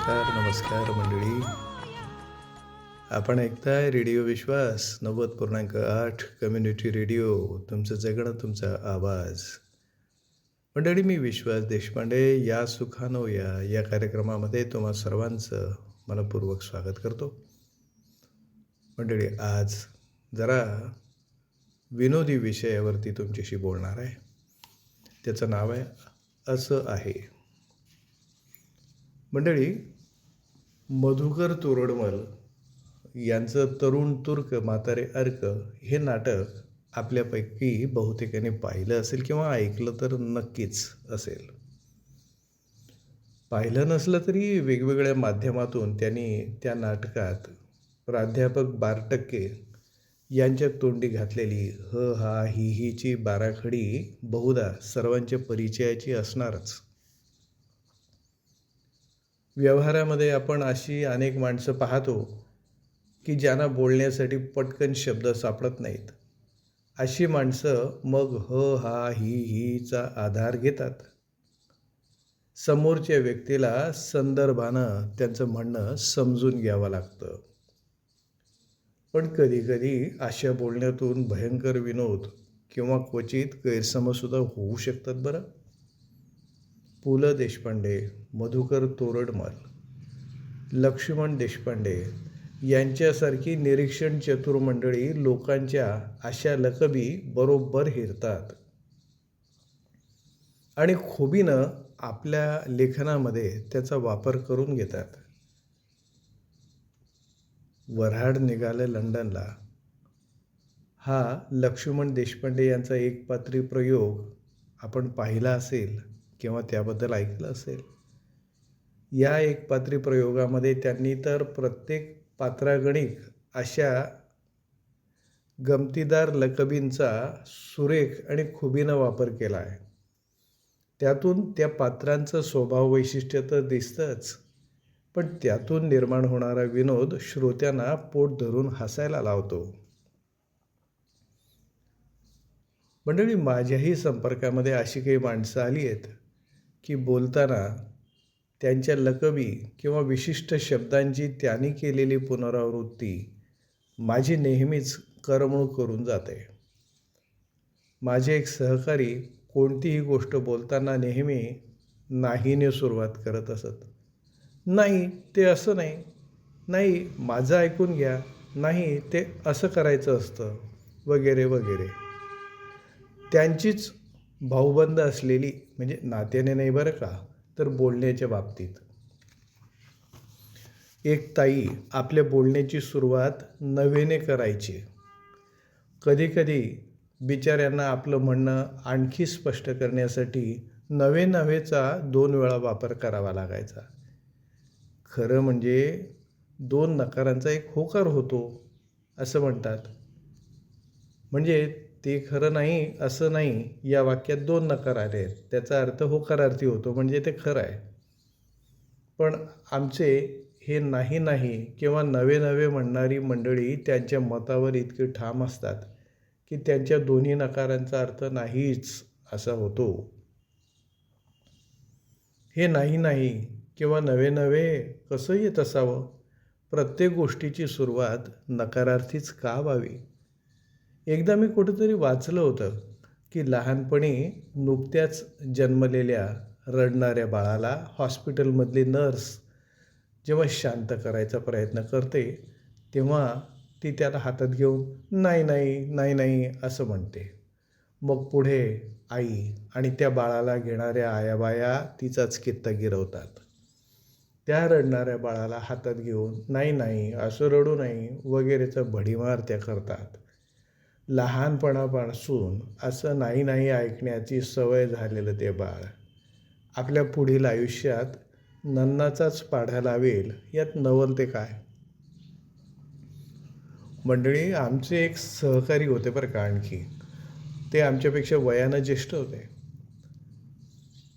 नमस्कार नमस्कार मंडळी. आपण ऐकताय रेडिओ विश्वास नव्वद पूर्णांक आठ कम्युनिटी रेडिओ तुमचं जगणं तुमचा आवाज. मंडळी मी विश्वास देशपांडे या सुखानो या या कार्यक्रमामध्ये तुम्हा सर्वांचं मनपूर्वक स्वागत करतो. मंडळी आज जरा विनोदी विषयावरती तुमच्याशी बोलणार आहे. त्याचं नाव आहे असं आहे. मंडळी मधुकर तोरडमल यांचं तरुण तुर्क म्हातारे अर्क हे नाटक आपल्यापैकी बहुतेकाने पाहिलं असेल किंवा ऐकलं तर नक्कीच असेल. पाहिलं नसलं तरी वेगवेगळ्या माध्यमातून त्यांनी त्या नाटकात प्राध्यापक बारटक्के यांच्या तोंडी घातलेली ह हा ही हीची बाराखडी बहुधा सर्वांच्या परिचयाची असणारच. व्यवहारामध्ये आपण अशी अनेक माणसं पाहतो की ज्यांना बोलण्यासाठी पटकन शब्द सापडत नाहीत. अशी माणसं मग ह हा ही हीचा आधार घेतात. समोरच्या व्यक्तीला संदर्भानं त्यांचं म्हणणं समजून घ्यावं लागतं. पण कधीकधी अशा बोलण्यातून भयंकर विनोद किंवा क्वचित गैरसमजसुद्धा होऊ शकतात बरं. पु ल देशपांडे मधुकर तोरडमल लक्ष्मण देशपांडे यांच्यासारखी निरीक्षण चतुर मंडळी लोकांच्या अशा लकबी बरोबर हिरतात. आणि खोबीनं आपल्या लेखनामध्ये त्याचा वापर करून घेतात. वऱ्हाड निघाले लंडनला. हा लक्ष्मण देशपांडे यांचा एक पात्री प्रयोग आपण पाहिला असेल. किंवा त्याबद्दल ऐकलं असेल. या एक पात्री प्रयोगामध्ये त्यांनी तर प्रत्येक पात्रागणिक अशा गमतीदार लकबींचा सुरेख आणि खुबीनं वापर केला आहे. त्यातून त्या पात्रांचं स्वभाव वैशिष्ट्य तर दिसतंच पण त्यातून निर्माण होणारा विनोद श्रोत्यांना पोट धरून हसायला लावतो. मंडळी माझ्याही संपर्कामध्ये अशी काही माणसं आली आहेत. की बोलताना त्यांच्या लकबी किंवा विशिष्ट शब्दांची त्यांनी केलेली पुनरावृत्ती माझी नेहमीच करमणूक करून जाते. माझे एक सहकारी कोणतीही गोष्ट बोलताना नेहमी नाहीने सुरुवात करत असत. नाही ते असं नाही. नाही माझं ऐकून घ्या. नाही ते असं करायचं असतं. वगैरे वगैरे. त्यांचीच भाऊबंद असलेली म्हणजे नात्याने नाही बरं का तर बोलण्याच्या बाबतीत. एक ताई आपल्या बोलण्याची सुरुवात नव्याने करायची. कधीकधी बिचाऱ्यांना आपलं म्हणणं आणखी स्पष्ट करण्यासाठी नवे नव्हेचा दोन वेळा वापर करावा लागायचा. खरं म्हणजे दोन नकारांचा एक होकार होतो असं म्हणतात. म्हणजे ते खरं नाही असं नाही या वाक्यात दोन नकार आले आहेत. त्याचा अर्थ होकारार्थी होतो म्हणजे ते खरं आहे. पण आमचे हे नाही नाही किंवा नवे नवे म्हणणारी मंडळी त्यांच्या मतावर इतकी ठाम असतात की त्यांच्या दोन्ही नकारांचा अर्थ नाहीच असा होतो. हे नाही नाही किंवा नवे नवे कसं येत असावं प्रत्येक गोष्टीची सुरुवात नकारार्थीच का व्हावी? एकदा मी कुठेतरी वाचलं होतं की लहानपणी नुकत्याच जन्मलेल्या रडणाऱ्या बाळाला हॉस्पिटलमधली नर्स जेव्हा शांत करायचा प्रयत्न करते तेव्हा ती त्याला हातात घेऊन नाही नाही नाही नाही असं म्हणते. मग पुढे आई आणि त्या बाळाला घेणाऱ्या आयाबाया तिचाच कित्ता गिरवतात. त्या रडणाऱ्या बाळाला हातात घेऊन नाही नाही असं रडू नाही वगैरेचा भडीमार त्या करतात. लहानपणापासून असं नाही नाही ऐकण्याची सवय झालेलं ते बाळ. आपल्या पुढील आयुष्यात नन्नाचाच पाढा लावेल यात नवल ते काय? मंडळी आमचे एक सहकारी होते बरं का आणखी. ते आमच्यापेक्षा वयानं ज्येष्ठ होते.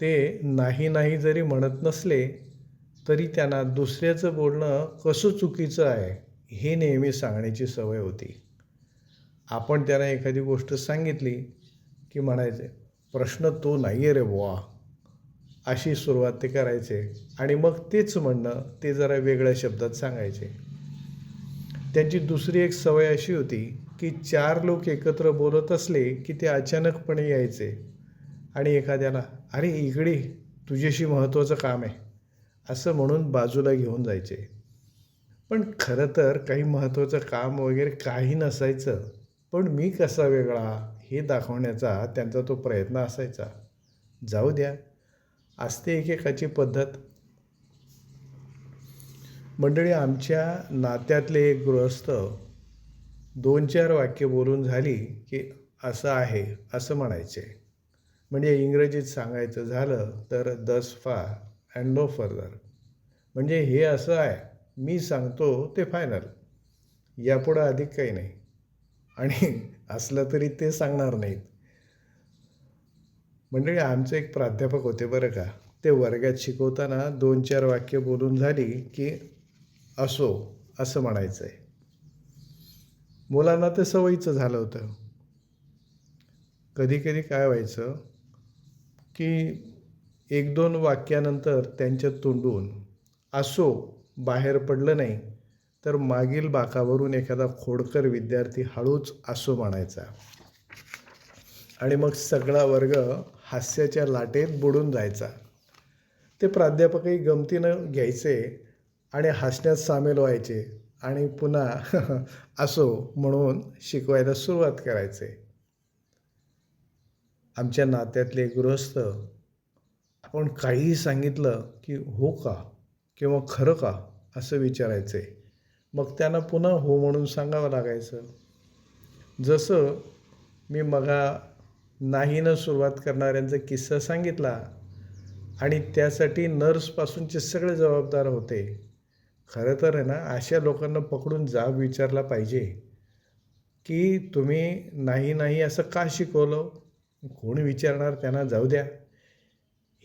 ते नाही नाही जरी म्हणत नसले तरी त्यांना दुसऱ्याचं बोलणं कसं चुकीचं आहे हे नेहमी सांगण्याची सवय होती. आपण त्यांना एखादी गोष्ट सांगितली की म्हणायचे प्रश्न तो नाही आहे रे बुवा. अशी सुरुवात ते करायचे आणि मग तेच म्हणणं ते जरा वेगळ्या शब्दात सांगायचे. त्यांची दुसरी एक सवय अशी होती की चार लोक एकत्र बोलत असले की ते अचानकपणे यायचे आणि एखाद्याला अरे इकडे तुझ्याशी महत्त्वाचं काम आहे. असं म्हणून बाजूला घेऊन जायचे. पण खरं तर काही महत्त्वाचं काम वगैरे काही नसायचं. पण मी कसा वेगळा हे दाखवण्याचा त्यांचा तो प्रयत्न असायचा. जाऊ द्या. असते एकेकाची पद्धत. मंडळी आमच्या नात्यातले एक गृहस्थ दोन चार वाक्य बोलून झाली की असं आहे असं म्हणायचे. म्हणजे इंग्रजीत सांगायचं झालं तर दस फार अँड नो फर्दर म्हणजे हे असं आहे मी सांगतो ते फायनल यापुढं अधिक काही नाही. आणि असलं तरी ते सांगणार नाहीत. मंडळी आमचे एक प्राध्यापक होते बरं का. ते वर्गात शिकवताना दोन चार वाक्य बोलून झाली की असो असं म्हणायचं आहे मुलांना ते सवयीचं झालं होतं. कधी कधी काय व्हायचं की एक दोन वाक्यानंतर त्यांच्या तोंडून असो बाहेर पडलं नाही तर मागील बाकावरून एखादा खोडकर विद्यार्थी हळूच असो म्हणायचा. आणि मग सगळा वर्ग हास्याच्या लाटेत बुडून जायचा. ते प्राध्यापकही गमतीनं घ्यायचे आणि हसण्यात सामील व्हायचे आणि पुन्हा असो म्हणून शिकवायला सुरुवात करायचे. आमच्या नात्यातले गृहस्थ आपण काहीही सांगितलं की हो का किंवा खरं का असं विचारायचे. मग त्यांना पुन्हा हो म्हणून सांगावं लागायचं. जसं मी मगा नाहीनं सुरुवात करणाऱ्यांचा किस्सा सांगितला आणि त्यासाठी नर्सपासूनचे सगळे जबाबदार होते. खरं तर आहे ना अशा लोकांना पकडून जाब विचारला पाहिजे की तुम्ही नाही नाही असं का शिकवलं? कोण विचारणार त्यांना? जाऊ द्या.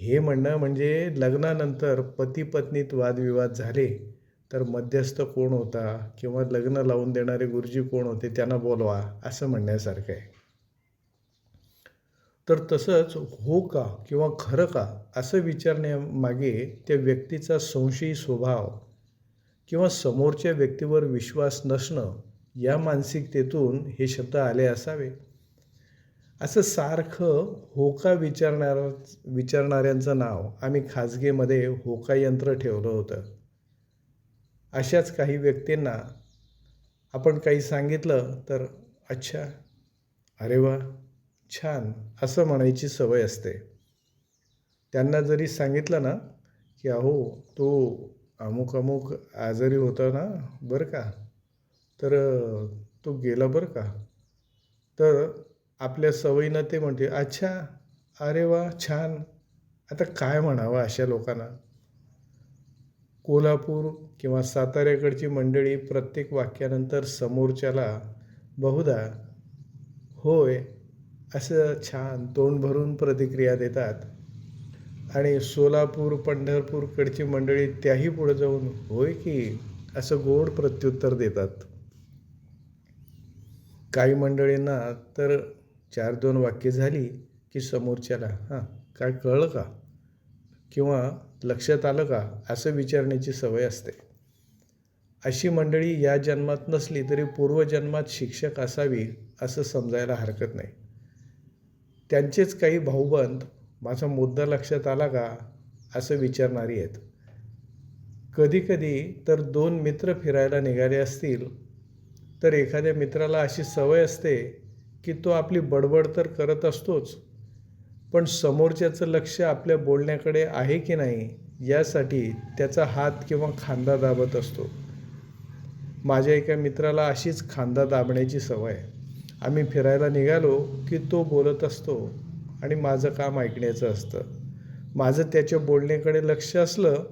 हे म्हणणं म्हणजे लग्नानंतर पती पत्नीत वादविवाद झाले. तर मध्यस्थ कोण होता किंवा लग्न लावून देणारे गुरुजी कोण होते त्यांना बोलवा असं म्हणण्यासारखं आहे. तर तसंच हो का किंवा खरं का असं विचारण्यामागे त्या व्यक्तीचा संशयी स्वभाव किंवा समोरच्या व्यक्तीवर विश्वास नसणं या मानसिकतेतून हे शब्द आले असावे. असं सारखं होका विचारणार विचारणाऱ्यांचं नाव आम्ही खाजगीमध्ये होका यंत्र ठेवलं होतं. अशाच काही व्यक्तींना आपण काही सांगितलं तर अच्छा अरे वा छान असं म्हणायची सवय असते. त्यांना जरी सांगितलं ना की अहो तो अमुक अमुक आजारी होता ना बरं का? तर तो गेला बरं का? तर आपल्या सवयीनं ते म्हणते अच्छा अरे वा छान. आता काय म्हणावं अशा लोकांना? कोल्हापूर किंवा साताऱ्याकडची मंडळी प्रत्येक वाक्यानंतर समोरच्याला बहुधा होय असं छान तोंड भरून प्रतिक्रिया देतात. आणि सोलापूर पंढरपूरकडची मंडळी त्याही पुढे जाऊन होय की असं गोड प्रत्युत्तर देतात. काही मंडळींना तर चार दोन वाक्य झाली की समोरच्याला हां काय कळलं का? किंवा लक्षात आलं का असं विचारण्याची सवय असते. अशी मंडळी या जन्मात नसली तरी पूर्वजन्मात शिक्षक असावी असं समजायला हरकत नाही. त्यांचेच काही भाऊबंद माझा मुद्दा लक्षात आला का असं विचारणारी आहेत. कधीकधी तर दोन मित्र फिरायला निघाले असतील तर एखाद्या मित्राला अशी सवय असते की तो आपली बडबड तर करत असतोच पण समोरच्याचं लक्ष आपल्या बोलण्याकडे आहे की नाही यासाठी त्याचा हात किंवा खांदा दाबत असतो. माझ्या एका मित्राला अशीच खांदा दाबण्याची सवय आहे. आम्ही फिरायला निघालो की तो बोलत असतो आणि माझं काम ऐकण्याचं असतं. माझं त्याच्या बोलण्याकडे लक्ष असलं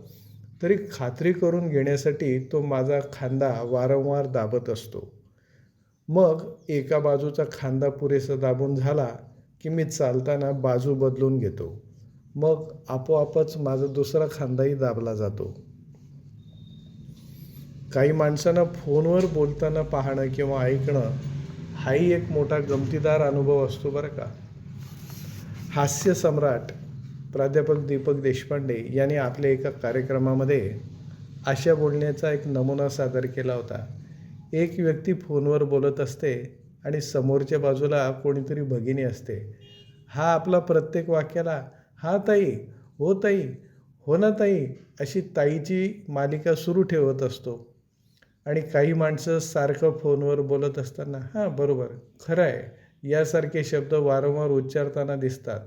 तरी खात्री करून घेण्यासाठी तो माझा खांदा वारंवार दाबत असतो. मग एका बाजूचा खांदा पुरेसा दाबून झाला की मी चालताना बाजू बदलून घेतो. मग आपोआपच माझा दुसरा खांदाही दाबला जातो. काही माणसांना फोनवर बोलताना पाहणं किंवा ऐकणं हाही एक मोठा गमतीदार अनुभव असतो बरं का. हास्य सम्राट प्राध्यापक दीपक देशपांडे यांनी आपल्या एका कार्यक्रमामध्ये अशा बोलण्याचा एक नमुना सादर केला होता. एक व्यक्ती फोनवर बोलत असते आणि समोरच्या बाजूला कोणीतरी भगिनी असते. हा आपला प्रत्येक वाक्याला हा ताई हो ताई हो ना ताई अशी ताईची मालिका सुरू ठेवत असतो. आणि काही माणसं सारखं फोनवर बोलत असताना हां बरोबर खरं आहे यासारखे शब्द वारंवार उच्चारताना दिसतात.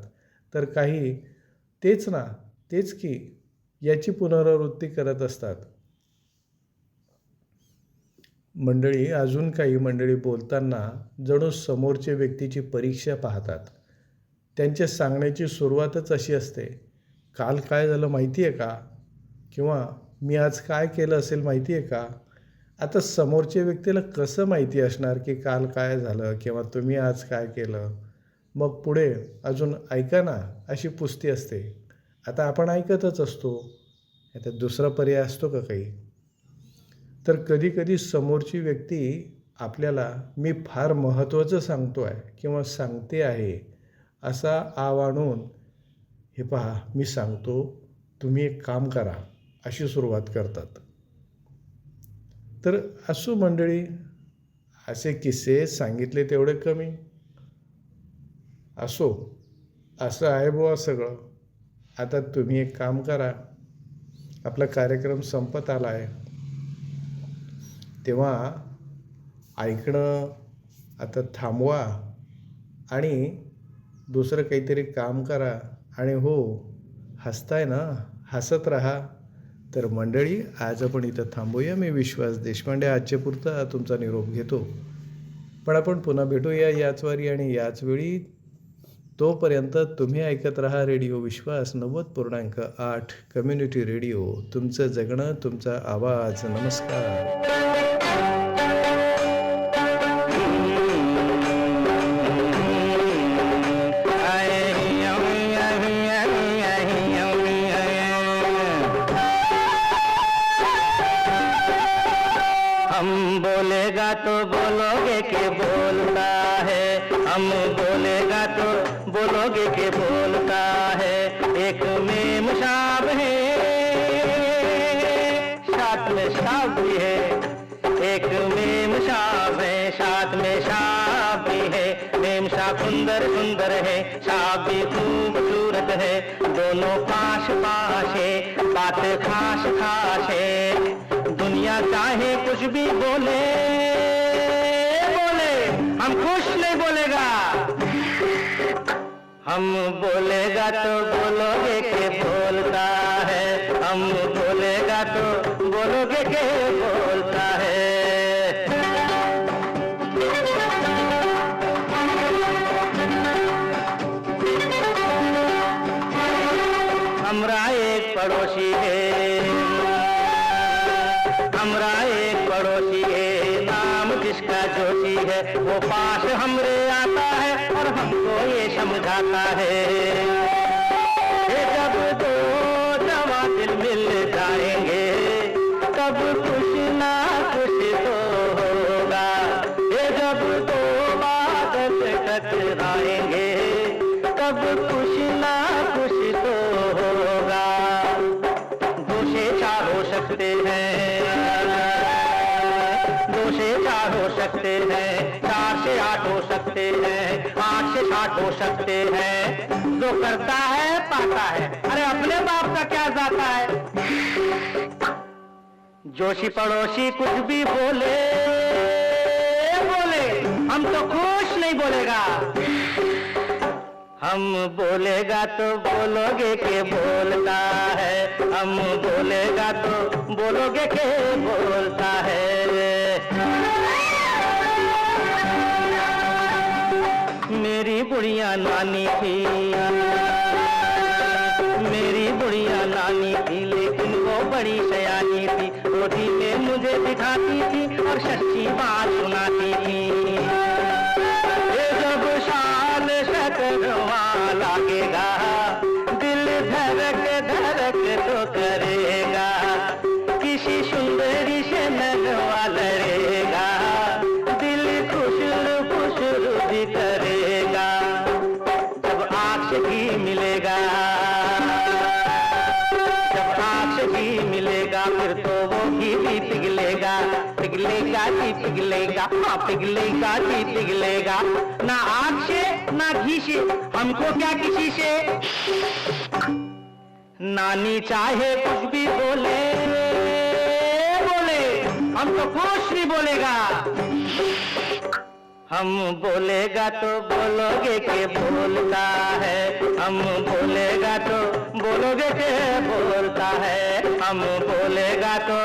तर काही तेच ना तेच की याची पुनरावृत्ती करत असतात. मंडळी अजून काही मंडळी बोलताना जणू समोरच्या व्यक्तीची परीक्षा पाहतात. त्यांच्या सांगण्याची सुरुवातच अशी असते काल काय झालं माहिती आहे का? किंवा मी आज काय केलं असेल माहिती आहे का? आता समोरच्या व्यक्तीला कसं माहिती असणार की काल काय झालं किंवा तुम्ही आज काय केलं? मग पुढे अजून ऐका ना अशी पुस्ती असते. आता आपण ऐकतच असतो. आता दुसरा पर्याय असतो का काही? तर कधीकधी समोरची व्यक्ती आपल्याला मी फार महत्त्वाचं सांगतो आहे किंवा सांगते आहे असा आव आणून हे पहा मी सांगतो तुम्ही एक काम करा अशी सुरुवात करतात. तर असो मंडळी असे किस्से सांगितले तेवढे कमी. असो असं आहे बुवा सगळं. आता तुम्ही एक काम करा. आपला कार्यक्रम संपत आला आहे तेव्हा ऐकणं आता थांबवा आणि दुसरं काहीतरी काम करा आणि हो हसताय ना हसत राहा. तर मंडळी आज आपण इथं थांबूया. मी विश्वास देशपांडे आजच्या पुरता तुमचा निरोप घेतो. पण आपण पुन्हा भेटूया याच वारी आणि याच वेळी. तोपर्यंत तुम्ही ऐकत राहा रेडिओ विश्वास नव्वद पूर्णांक आठ कम्युनिटी रेडिओ. तुमचं जगणं तुमचा आवाज. नमस्कार. शाब सुंदर सुंदर है भी खूबसूरत है। दोनों पास पास है बात खास खास है दुनिया चाहे कुछ भी बोले बोले, हम खुश नहीं बोलेगा। हम बोलेगा तो बोलोगे के बोलता पड़ोसी है। हमरा एक पड़ोसी है, नाम जिसका जोशी है, वो पास हमरे आता है और हमको ये समझाता है। जब दो जवा दिल मिल जाएँगे, तब कुछ ना कुछ तो होगा। ये जब दो बादल टकराएँगे तब कुछ हो सकते हैं। जो करता है, पाता है। अरे अपने बाप का क्या जाता है? जोशी पड़ोसी कुछ भी बोले बोले। हम तो खुश नहीं बोलेगा। हम बोलेगा तो बोलोगे के बोलता है। हम बोलेगा तो बोलोगे के बोलता है। मेरी बुढ़िया नानी थी। मेरी बुढ़िया नानी थी, लेकिन वो बड़ी सयानी थी। रोटी पे मुझे दिखाती थी और सच्ची बात सुनाती पिघलेगा हाँ पिघलेगा जी पिघलेगा ना आग से ना घी से हमको क्या किसी से? नानी चाहे कुछ भी बोले बोले, हम तो कुछ नहीं बोलेगा। हम बोलेगा तो बोलोगे के बोलता है। हम बोलेगा तो बोलोगे के बोलता है। हम बोलेगा तो